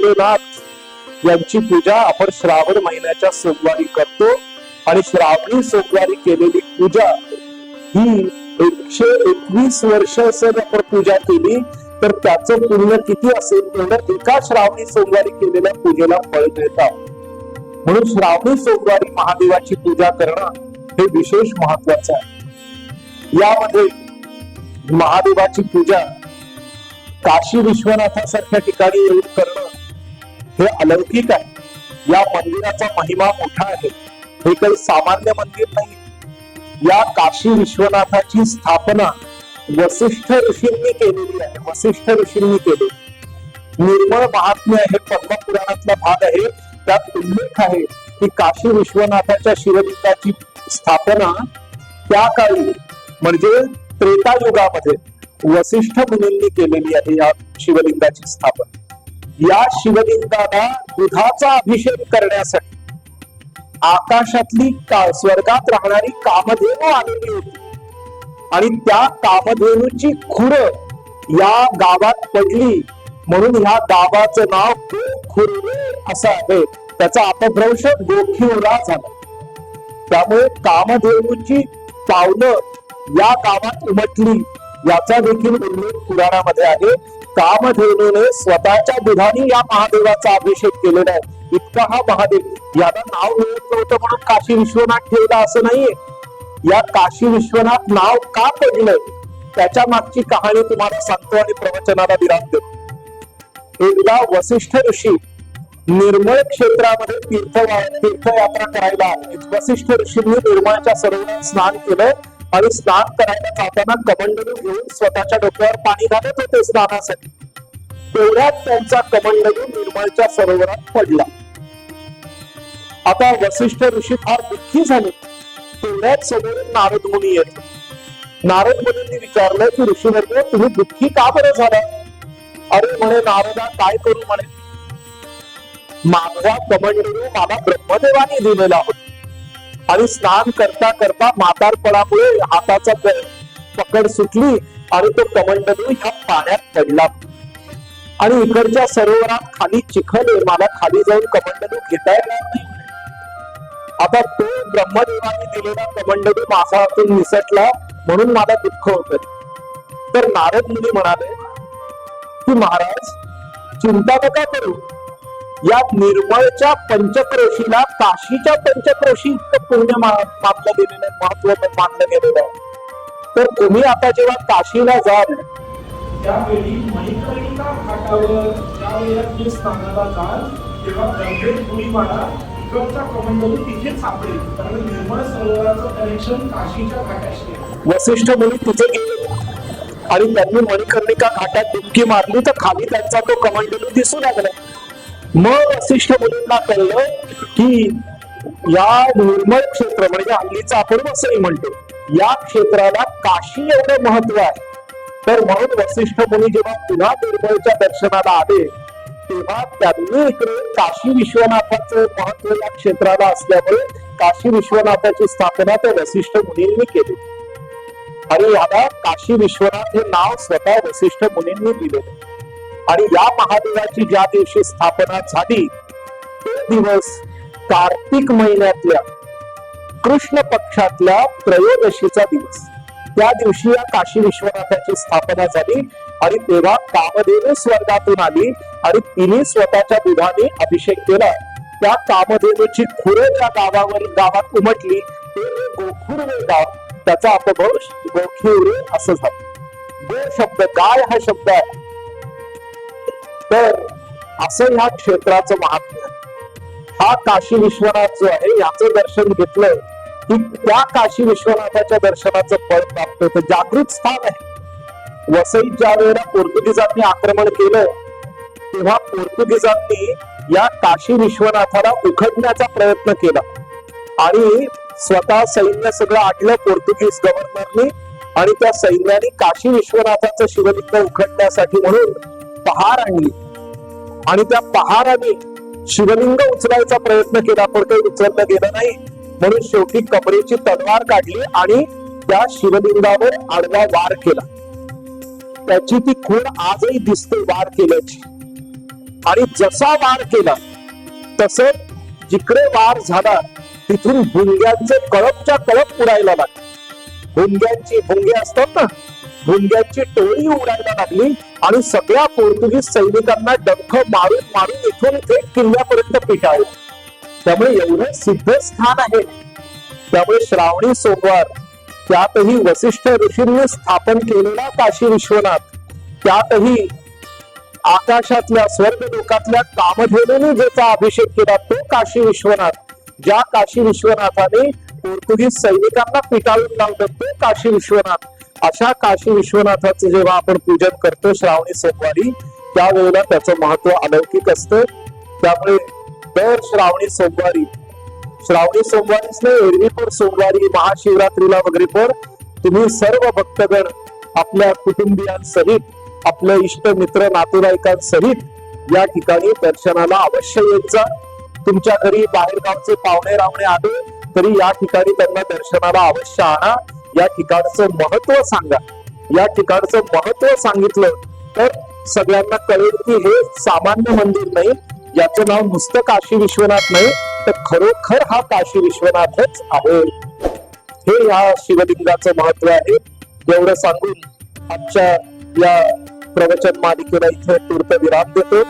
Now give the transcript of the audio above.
भोलेनाथ यांची पूजा आपण श्रावण महिन्याच्या सोमवारी करतो आणि श्रावणी सोमवारी केलेली पूजा ही एकशे एकवीस वर्ष जर आपण पूजा केली तर त्याचं पुण्य किती असेल? तेवढं एका श्रावणी सोमवारी केलेल्या पूजेला फळ मिळतात. म्हणून श्रावणी सोमवारी महादेवाची पूजा करणं हे विशेष महत्वाचं आहे. यामध्ये महादेवाची पूजा काशी विश्वनाथासारख्या ठिकाणी येऊन करणं हे अलौकिक आहे. या मंदिराचा महिमा मोठा आहे. हे काही सामान्य मंदिर नाही. या काशी विश्वनाथाची स्थापना वसिष्ठ ऋषींनी केलेली आहे. वसिष्ठ ऋषींनी केली निर्मळ महात्म्य हे पद्मपुराणातला भाग आहे. त्यात उल्लेख आहे की काशी विश्वनाथाच्या शिवलिंगाची स्थापना त्या काळी म्हणजे त्रेता युगामध्ये वसिष्ठ मुनींनी केलेली आहे या शिवलिंगाची स्थापना. या शिवलिंगाला दुधाचा अभिषेक करण्यासाठी आकाशातली का स्वर्गात राहणारी कामधेनू आलेली होती. आणि त्या कामधेनूची खुर या गावात पडली म्हणून ह्या गावाचं नाव खुर्वे असं आहे. त्याचा अपभ्रंश गोखिवरा झाला. त्यामुळे कामधेनूची पावलं या गावात उमटली. याचा देखील उल्लेख पुराणामध्ये आहे. कामधेनूने स्वतःच्या दुधाने या महादेवाचा अभिषेक केलेला आहे. इतका हा महादेव. याला नाव मिळत नव्हतं म्हणून काशी विश्वनाथ ठेवला असं नाहीये. या काशी विश्वनाथ नाव का पडलं? त्याच्या मागची कहाणी तुम्हाला सांगतो आणि प्रवचनाला विराम देतो. एकदा वसिष्ठ ऋषी निर्मळ क्षेत्रामध्ये तीर्थ तीर्थयात्रा करायला वसिष्ठ ऋषींनी निर्मळच्या सरोवरात स्नान केलं. आणि स्नान करायला जाताना कमंडलू घेऊन स्वतःच्या डोक्यावर पाणी घालत होते स्नानासाठी. तेवढ्यात त्यांचा कमंडलू निर्मळच्या सरोवरात पडला. आता वसिष्ठ ऋषी फार दुःखी झाले. तेवढ्याच समोरून नारद मुनी येत. नारद मुनींनी विचारलं की ऋषीवर्ग तुम्ही दुःखी का बरं झाला अरे म्हणे नारदा काय करू म्हणे. माझा कमंडलू मला ब्रह्मदेवाने दिलेला होता. आणि स्नान करता करता म्हातारपणामुळे हाताचा पकड सुटली आणि तो कमंडलू ह्या पाण्यात पडला. आणि इकडच्या सरोवरात खाली चिखल मला खाली जाऊन कमंडलू घेता येणार आता तो ब्रह्मदेवाने दिलेला कमंडलू माझा हातून निसटला म्हणून मला दुःख होत. तर नारद मुली म्हणाले की महाराज चिंता नका करू. या निर्मळच्या पंचक्रोशीला काशीच्या पंचक्रोशी इतकं पुण्य मानलं गेलेलं आहे, महत्त्व मानलं गेलेलं आहे. तर तुम्ही आता जेव्हा काशीला जाल त्यावेळी मणिकर्णिका घाटावर ज्यावेळेला तुम्ही स्नानाला जाल तेव्हा गंभीर गुढीवाडा इकडचा कमंडलू तिथे सापडेल. कारण निर्मळ सरोवराचं कनेक्शन काशीच्या घाटाशी आहे. वसिष्ठ मुनी तिथे गेले. आणि त्यांनी मणिकर्णिका घाटात डुबकी मारली तर खाली त्यांचा तो कमंडलू दिसू लागला. मग वसिष्ठ मुलींना कळलं की या निर्मळ क्षेत्र म्हणजे हल्लीचं आपण असंही म्हणतो या क्षेत्राला काशी एवढं महत्त्व आहे. तर म्हणून वसिष्ठ मुनी जेव्हा पुन्हा निर्मळच्या दर्शनाला आले तेव्हा त्यांनी इकडे काशी विश्वनाथाचं महत्त्व या क्षेत्राला असल्यामुळे काशी विश्वनाथाची स्थापना त्या वसिष्ठ मुनींनी केली. आणि याला काशी विश्वनाथ हे नाव स्वतः वसिष्ठ मुनींनी दिले आणि या महादेवाची ज्या दिवशी स्थापना झाली तो दिवस कार्तिक महिन्यातल्या कृष्ण पक्षातल्या त्रयोदशीचा दिवस. त्या दिवशी या काशी विश्वनाथाची स्थापना झाली आणि तेव्हा कामधेनू स्वर्गातून आली आणि तिने स्वतःच्या दुधाने अभिषेक केला. त्या कामधेनूची खुरे त्या गावावर गावात उमटली गोखुरवे गाव. त्याचा अपभव गोखिवरे असं झालं. गो शब्द गाय हा शब्द आहे. तर असं ह्या क्षेत्राचं महात्म्य हा काशी विश्वनाथ जो आहे याचं दर्शन घेतलं की त्या काशी विश्वनाथाच्या दर्शनाचं फळ प्राप्त होतं. जागृत स्थान आहे. वसईत ज्या वेळेला पोर्तुगीजांनी आक्रमण केलं तेव्हा पोर्तुगीजांनी या काशी विश्वनाथाला उखडण्याचा प्रयत्न केला. आणि स्वतः सैन्य सगळं आटलं पोर्तुगीज गव्हर्नरनी आणि त्या सैन्याने काशी विश्वनाथाचं शिवलिंग उखडण्यासाठी म्हणून पहार आणली आणि त्या पहाराने शिवलिंग उचलायचा प्रयत्न केला पण काही उचललं गेलं नाही. म्हणून शेवटी कमरेची तलवार काढली आणि त्या शिवलिंगावर आडवा वार केला. त्याची ती खूण आजही दिसते वार केल्याची. आणि जसा वार केला तस जिकडे वार झाला तिथून भुंग्यांचे कळपच्या कळप उडायला लागले. भुंग्यांची भुंगे असतात ना भुंग्यांची टोळी उडायला लागली आणि सगळ्या पोर्तुगीज सैनिकांना डंख मारून मारून इथून थेट किल्ल्यापर्यंत पिटाळ त्यामुळे एवढं सिद्ध स्थान आहे. त्यामुळे श्रावणी सोमवार त्यातही वसिष्ठ ऋषींनी स्थापन केलेला काशी विश्वनाथ त्यातही आकाशातल्या स्वर्ग लोकातल्या कामधेनुने ज्याचा अभिषेक केला तो काशी विश्वनाथ. ज्या काशी विश्वनाथाने पोर्तुगीज सैनिकांना पिटाळून लावलं तो काशी विश्वनाथ. अशा काशी विश्वनाथाचं जेव्हा आपण पूजन करतो श्रावणी सोमवारी त्यावेळेला त्याचं महत्त्व अलौकिक असतं. त्यामुळे दर श्रावणी सोमवारी श्रावणी सोमवारीच नाही एरवी पण सोमवारी महाशिवरात्रीला वगैरे पण तुम्ही सर्व भक्तगण आपल्या कुटुंबियांसहित आपल्या इष्ट मित्र नातेवाईकांसहित या ठिकाणी दर्शनाला अवश्य येत जा. तुमच्या घरी बाहेरगावचे पाहुणे रावणे आले तरी या ठिकाणी त्यांना दर्शनाला अवश्य आणा. या ठिकाणचं महत्त्व सांगा. या ठिकाणचं महत्त्व सांगितलं तर सगळ्यांना कळेल की हे सामान्य मंदिर नाही याचं नाव नुसतं काशी विश्वनाथ नाही तर खरोखर हा काशी विश्वनाथच आहे. हे या शिवलिंगाचं महत्त्व आहे. एवढं सांगून आजच्या या प्रवचन मालिकेला इथे तूर्त विराम देतो.